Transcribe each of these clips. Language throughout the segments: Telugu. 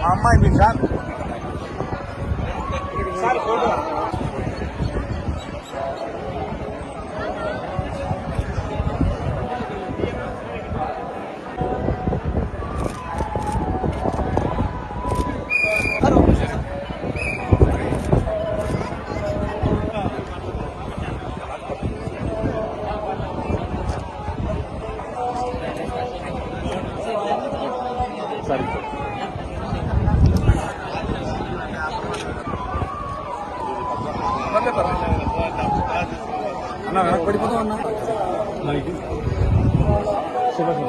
మా అమ్మాయి మీ సార్. Sir photo. சரிங்க சார் அண்ணா வேற படிப்பதும் அண்ணா நாளைக்கு சிவகாசி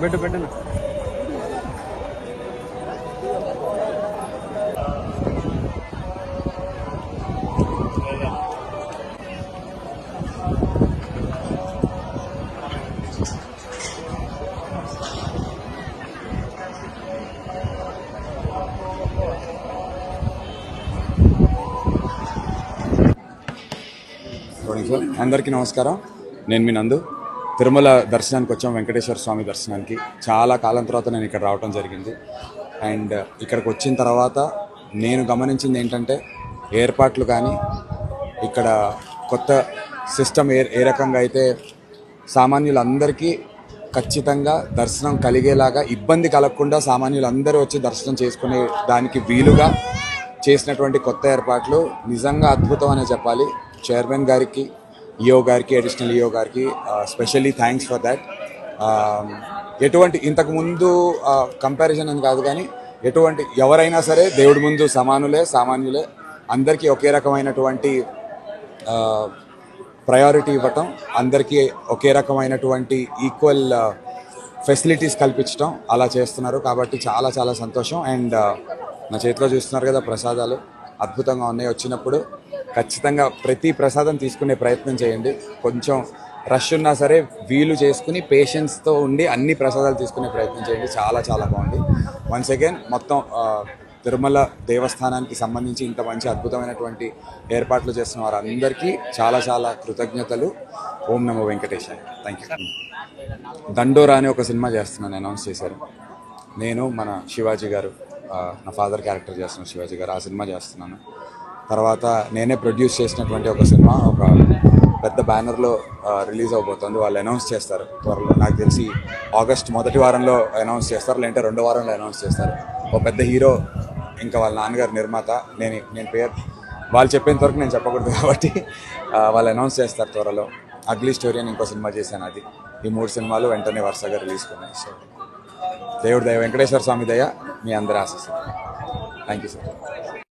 பெட்டு பெட்டுண்ணா సార్. అందరికీ నమస్కారం. నేను మీ నందు. తిరుమల దర్శనానికి వచ్చాం వెంకటేశ్వర స్వామి దర్శనానికి. చాలా కాలం తర్వాత నేను ఇక్కడ రావడం జరిగింది. అండ్ ఇక్కడికి వచ్చిన తర్వాత నేను గమనించింది ఏంటంటే ఏర్పాట్లు కానీ ఇక్కడ కొత్త సిస్టమ్ ఏ ఏ రకంగా అయితే సామాన్యులందరికీ ఖచ్చితంగా దర్శనం కలిగేలాగా ఇబ్బంది కలగకుండా సామాన్యులందరూ వచ్చి దర్శనం చేసుకునే దానికి వీలుగా చేసినటువంటి కొత్త ఏర్పాట్లు నిజంగా అద్భుతం అనే చెప్పాలి. చైర్మన్ గారికి ఈఓ గారికి అడిషనల్ ఈఓ గారికి స్పెషల్లీ థ్యాంక్స్ ఫర్ దాట్ ఎటువంటి ఇంతకుముందు కంపారిజన్ అని కాదు కానీ ఎటువంటి ఎవరైనా సరే దేవుడి ముందు సమానులే సామాన్యులే. అందరికీ ఒకే రకమైనటువంటి ప్రయారిటీ ఇవ్వటం అందరికీ ఒకే రకమైనటువంటి ఈక్వల్ ఫెసిలిటీస్ కల్పించడం అలా చేస్తున్నారు. కాబట్టి చాలా చాలా సంతోషం. అండ్ నా చేతిలో చూస్తున్నారు కదా ప్రసాదాలు. అద్భుతంగా ఉన్నాయి. వచ్చినప్పుడు ఖచ్చితంగా ప్రతి ప్రసాదం తీసుకునే ప్రయత్నం చేయండి. కొంచెం రష్ ఉన్నా సరే వీలు చేసుకుని పేషెన్స్తో ఉండి అన్ని ప్రసాదాలు తీసుకునే ప్రయత్నం చేయండి. చాలా చాలా బాగుంది. వన్స్ అగైన్ మొత్తం తిరుమల దేవస్థానానికి సంబంధించి ఇంత మంచి అద్భుతమైనటువంటి ఏర్పాట్లు చేస్తున్న వారందరికీ చాలా చాలా కృతజ్ఞతలు. ఓం నమో వెంకటేశాయ. థ్యాంక్ యూ దండోరా అనే ఒక సినిమా చేస్తున్నాను అనౌన్స్ చేశారు. నేను మన శివాజీ గారు నా ఫాదర్ క్యారెక్టర్ చేస్తున్నాను శివాజీ గారు ఆ సినిమా చేస్తున్నాను. తర్వాత నేనే ప్రొడ్యూస్ చేసినటువంటి ఒక సినిమా ఒక పెద్ద బ్యానర్లో రిలీజ్ అవబోతుంది. వాళ్ళు అనౌన్స్ చేస్తారు. త్వరలో నాకు తెలిసి ఆగస్ట్ మొదటి వారంలో అనౌన్స్ చేస్తారు లేదంటే రెండో వారంలో అనౌన్స్ చేస్తారు. ఒక పెద్ద హీరో ఇంకా వాళ్ళ నాన్నగారు నిర్మాత నేను నేను పేరు వాళ్ళు చెప్పేంత వరకు నేను చెప్పకూడదు కాబట్టి వాళ్ళు అనౌన్స్ చేస్తారు త్వరలో. అగ్లీ స్టోరీ అని ఇంకో సినిమా చేశాను అది. ఈ మూడు సినిమాలు వెంటనే వరుసగా రిలీజ్ కొన్నాయి సో దేవుడి దయ వెంకటేశ్వర స్వామి దయ మీ అందరి ఆశిస్తారు థ్యాంక్ యూ సార్